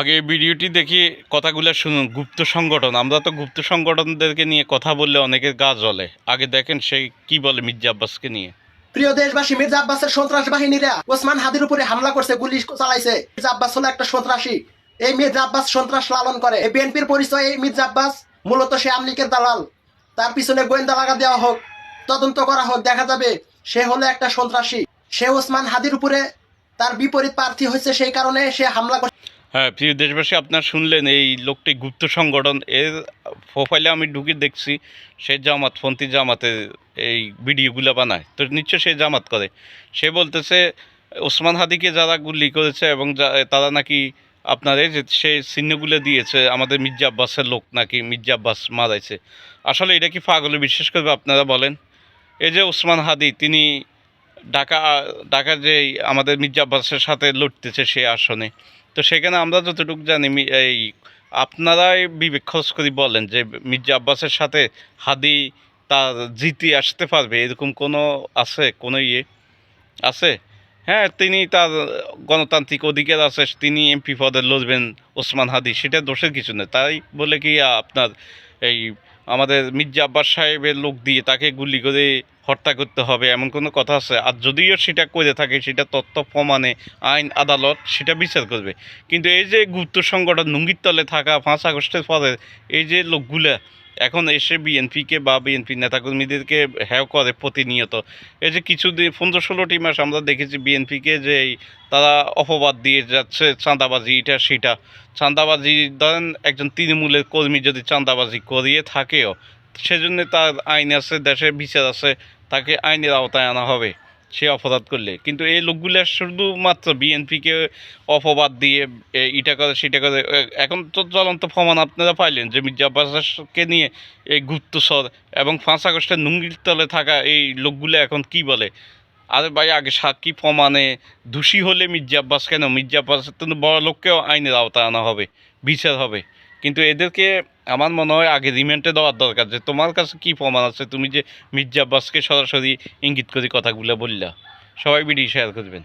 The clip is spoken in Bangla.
আগে ভিডিওটি দেখি কথাগুলো শুনুন। গুপ্ত সংগঠন। আমরা তো গুপ্ত সংগঠনদেরকে নিয়ে কথা বললে অনেকের গা জ্বলে। আগে দেখেন সে কি বলে মির্জা আব্বাসকে নিয়ে। প্রিয় দেশবাসী, মির্জা আব্বাসের সন্ত্রাস বাহিনীরা ওসমান হাদির উপরে হামলা করছে, গুলি চালাইছে। মির্জা আব্বাস হলো একটা সন্ত্রাসী। এই মির্জা আব্বাস সন্ত্রাস লালন করে। এই বিএনপির পরিচয় এই মির্জা আব্বাস, মূলত সে আমলিকের দালাল। তার পিছনে গোয়েন্দা লাগা দেওয়া হোক, তদন্ত করা হোক, দেখা যাবে সে হলো একটা সন্ত্রাসী। সে ওসমান হাদির উপরে তার বিপরীত প্রার্থী হয়েছে, সেই কারণে সে হামলা করছে। হ্যাঁ প্রিয় দেশবাসী, আপনার শুনলেন এই লোকটি গুপ্ত সংগঠন। এর প্রোফাইলে আমি ঢুকে দেখছি, সে জামাত জামাতপন্থী জামাতের এই ভিডিওগুলো বানায়। তো নিশ্চয় সে জামাত করে। সে বলতেছে, ওসমান হাদিকে যারা গুলি করেছে এবং তারা নাকি আপনার এই যে সে চিহ্নগুলো দিয়েছে, আমাদের মির্জা আব্বাসের লোক নাকি মির্জা আব্বাস মারাইছে। আসলে এটা কি পাগলে? বিশ্বাস করবে আপনারা বলেন। এই যে ওসমান হাদি, তিনি ঢাকা ঢাকা যে আমাদের মির্জা আব্বাসের সাথে লড়তেছে সে আসনে। তো সেখানে আমরা যতটুকু জানি এই আপনারাই বিবেক খোঁজ করে বলেন যে মির্জা আব্বাসের সাথে হাদি তার জিতি আসতে পারবে, এরকম কোনো আছে, কোনো ইয়ে আছে? হ্যাঁ তিনি তার গণতান্ত্রিক অধিকার আছে, তিনি এমপি পদে লড়বেন ওসমান হাদি, সেটা দোষের কিছু নেই তাই বলে কি আপনার এই আমাদের মির্জা আব্বাস সাহেবের লোক দিয়ে তাকে গুলি করে হত্যা করতে হবে, এমন কোনো কথা আছে? আর যদিও সেটা করে থাকে, সেটা তথ্য, প্রমাণে, আইন, আদালত, সেটা বিচার করবে। কিন্তু এই যে গুপ্ত সংগঠন নুঙ্গির তলে থাকা পাঁচ আগস্টের পরে এই যে লোকগুলা এখন এসে বিএনপিকে বা বিএনপি নেতাকর্মীদেরকে হ্যাও করে প্রতিনিয়ত। এই যে কিছুদিন, পনেরো ষোলোটি মাস আমরা দেখেছি বিএনপিকে যে এই তারা অপবাদ দিয়ে যাচ্ছে, চাঁদাবাজি, এটা সেটা। চাঁদাবাজি, ধরেন একজন তৃণমূলের কর্মী যদি চাঁদাবাজি করিয়ে থাকেও, সেজন্য তার আইন আছে, দেশে বিচার আছে, তাকে আইনের আওতায় আনা হবে। সে অপরাধ করলে। কিন্তু এই লোকগুলো শুধুমাত্র বিএনপিকে অপবাদ দিয়ে এ, ইটা করে সেটা করে এখন তো জ্বলন্ত প্রমাণ আপনারা পাইলেন যে মির্জা আব্বাসকে নিয়ে এই গুপ্তস্বর এবং পাঁচ আগস্টের নুঙ্গির তলে থাকা এই লোকগুলো এখন কি বলে? আরে ভাই আগে সাক্ষী প্রমাণে দোষী হলে মির্জা আব্বাস কেন? মির্জা আব্বাসের তো বড় লোককেও আইনের আওতায় আনা হবে বিচার হবে। কিন্তু এদেরকে আমার মনে হয় আগে রিমেন্টে দেওয়ার দরকার যে তোমার কাছে কি প্রমাণ আছে? তুমি যে মির্জা আব্বাসকে সরাসরি ইঙ্গিত করে কথাগুলো বললা। সবাই বিডি শেয়ার করবেন।